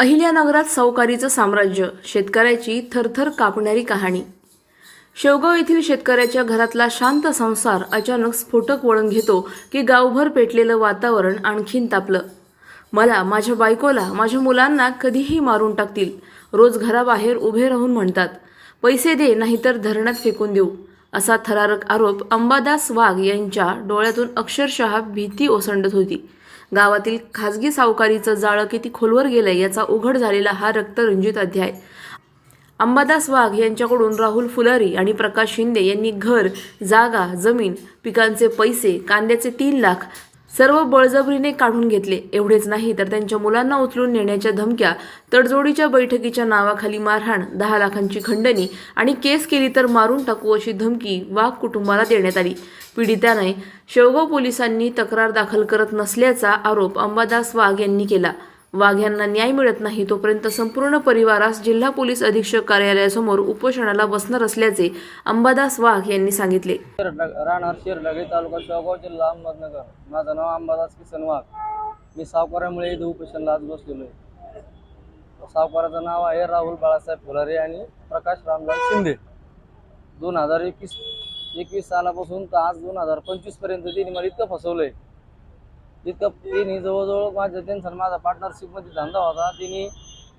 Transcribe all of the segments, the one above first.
अहिल्यानगरात सावकारीचं साम्राज्य शेतकऱ्याची थरथर कापणारी कहाणी. शेवगाव येथील शेतकऱ्याच्या घरातला शांत संसार अचानक स्फोटक वळण घेतो की गावभर पेटलेलं वातावरण आणखीन तापलं. मला माझ्या बायकोला माझ्या मुलांना कधीही मारून टाकतील. रोज घराबाहेर उभे राहून म्हणतात पैसे दे नाहीतर धरणात फेकून देऊ. असा थरारक आरोप अंबादास वाघ यांच्या डोळ्यातून अक्षरशः भीती ओसंडत होती. गावातील खाजगी सावकारीचं जाळं किती खोलवर गेलंय याचा उघड झालेला हा रक्तरंजित अध्याय. अंबादास वाघ यांच्याकडून राहुल फुलारी आणि प्रकाश शिंदे यांनी घर जागा जमीन पिकांचे पैसे कांद्याचे तीन लाख सर्व बळजबरीने काढून घेतले. एवढेच नाही तर त्यांच्या मुलांना उचलून नेण्याच्या धमक्या तडजोडीच्या बैठकीच्या नावाखाली मारहाण दहा लाखांची खंडणी आणि केस केली तर मारून टाकू अशी धमकी वाघ कुटुंबाला देण्यात आली. पीडिताने शेवगाव पोलिसांनी तक्रार दाखल करत नसल्याचा आरोप अंबादास वाघ यांनी केला. वाघ यांना न्याय मिळत नाही तोपर्यंत संपूर्ण परिवारास जिल्हा पोलीस अधीक्षक कार्यालयासमोर उपोषणाला बसणार असल्याचे अंबादास वाघ यांनी सांगितले. शिरडग राहणार शिरडगे तालुका शेवगाव जिल्हा अहमदनगर. माझं नाव अंबादास किसन वाघ. मी सावकारामुळे इथे उपोषणला आज बसलेलो आहे. सावकाराचं नाव आहे राहुल बाळासाहेब फुलारे आणि प्रकाश रामलाल शिंदे. दोन हजार एकवीस एकवीस सालापासून तर आज दोन हजार पंचवीसपर्यंत त्यांनी मला इतकं फसवलं आहे इतकं त्यांनी जवळजवळ माझ्या त्यांचा माझा पार्टनरशिपमध्ये धंदा होता. त्यांनी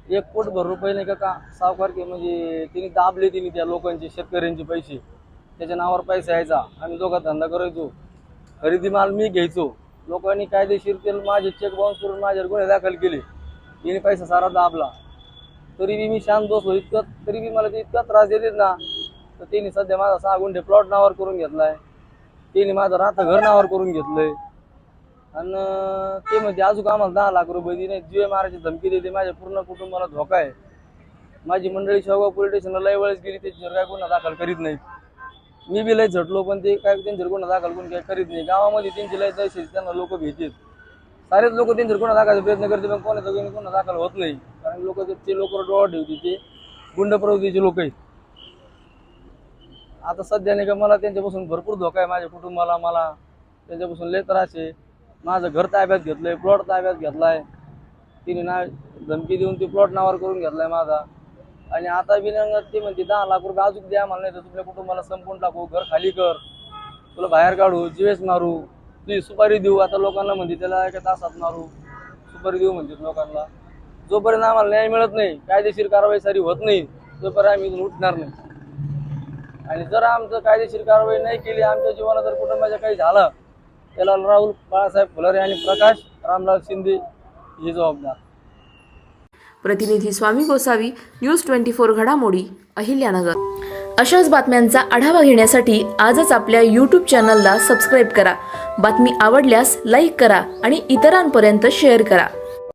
एक कोटभर रुपये नाही का का सावकार के म्हणजे तिने दाबले तिने त्या लोकांचे शेतकऱ्यांचे पैसे. त्याच्या नावावर पैसा यायचा. आम्ही दोघा धंदा करायचो. खरेदी माल मी घ्यायचो. लोकांनी कायदेशीर ते माझे चेक बाउन्स करून माझ्यावर गुन्हे दाखल केले. तिने पैसा सारा दाबला. तरी बी मी शांत बसलो इतकं तरी बी मला ते इतका त्रास देतात ना तर त्यांनी सध्या माझा सहा गुंठे प्लॉट नावावर करून घेतलाय. त्यांनी माझं राहतं घर नावावर करून घेतलंय. आणि ते म्हणजे अजून आम्हाला दहा लाख रुपये दिले जीवे मारायची धमकी देते. माझ्या पूर्ण कुटुंबाला धोका आहे. माझी मंडळी शेवगाव पोलीस स्टेशनला लय वेळेस गेली. त्याच्यावर काय गुन्हा दाखल करीत नाही मी बी लय झटलो पण ते काय त्यांच्यावर गुन्हा दाखल कोण काय करीत नाही. गावामध्ये त्यांची लय दहशत त्यांना लोक भीतीत सारेच लोक त्यांच्यावर गुन्हा दाखवायचा प्रयत्न करते पण कोणाचा कोणी गुन्हा दाखल होत नाही. कारण लोक ते लोक डोळा ठेवते ते गुंड प्रवृत्तीचे लोक आहेत. आता सध्या नाही का मला त्यांच्यापासून भरपूर धोका आहे. माझ्या कुटुंबाला मला त्यांच्यापासून लय त्रास आहे. माझं घर ताब्यात घेतलंय प्लॉट ताब्यात घेतलाय. तिने ना धमकी देऊन ते प्लॉट नावावर करून घेतलाय माझा. आणि आता बी म्हणते दहा लाख रुपये अजून द्या मला नाही तर तुमच्या कुटुंबाला संपून टाकू घर खाली कर. तुला बाहेर काढू जीवेस मारू. तुझी सुपारी देऊ. आता लोकांना म्हणते त्याला एका तासात मारू. सुपारी देऊ म्हणते लोकांना. जोपर्यंत आम्हाला न्याय मिळत नाही कायदेशीर कारवाई सारी होत नाही तोपर्यंत आम्ही इथून उठणार नाही. आणि जर आमचं कायदेशीर कारवाई नाही केली आमच्या जीवनात जर कुटुंबाच्या काही झालं त्याला राहुल बाळासाहेब फुलारे आणि प्रकाश रामलाल शिंदे हे जबाबदार. प्रतिनिधी Swami Gosavi news twenty four घडामोडी अहिल्यानगर. अशाच बातम्यांचा आढावा घेण्यासाठी आजच आपल्या यूट्यूब चॅनलला सबस्क्राईब करा. बातमी आवडल्यास लाईक करा आणि इतरांपर्यंत शेअर करा.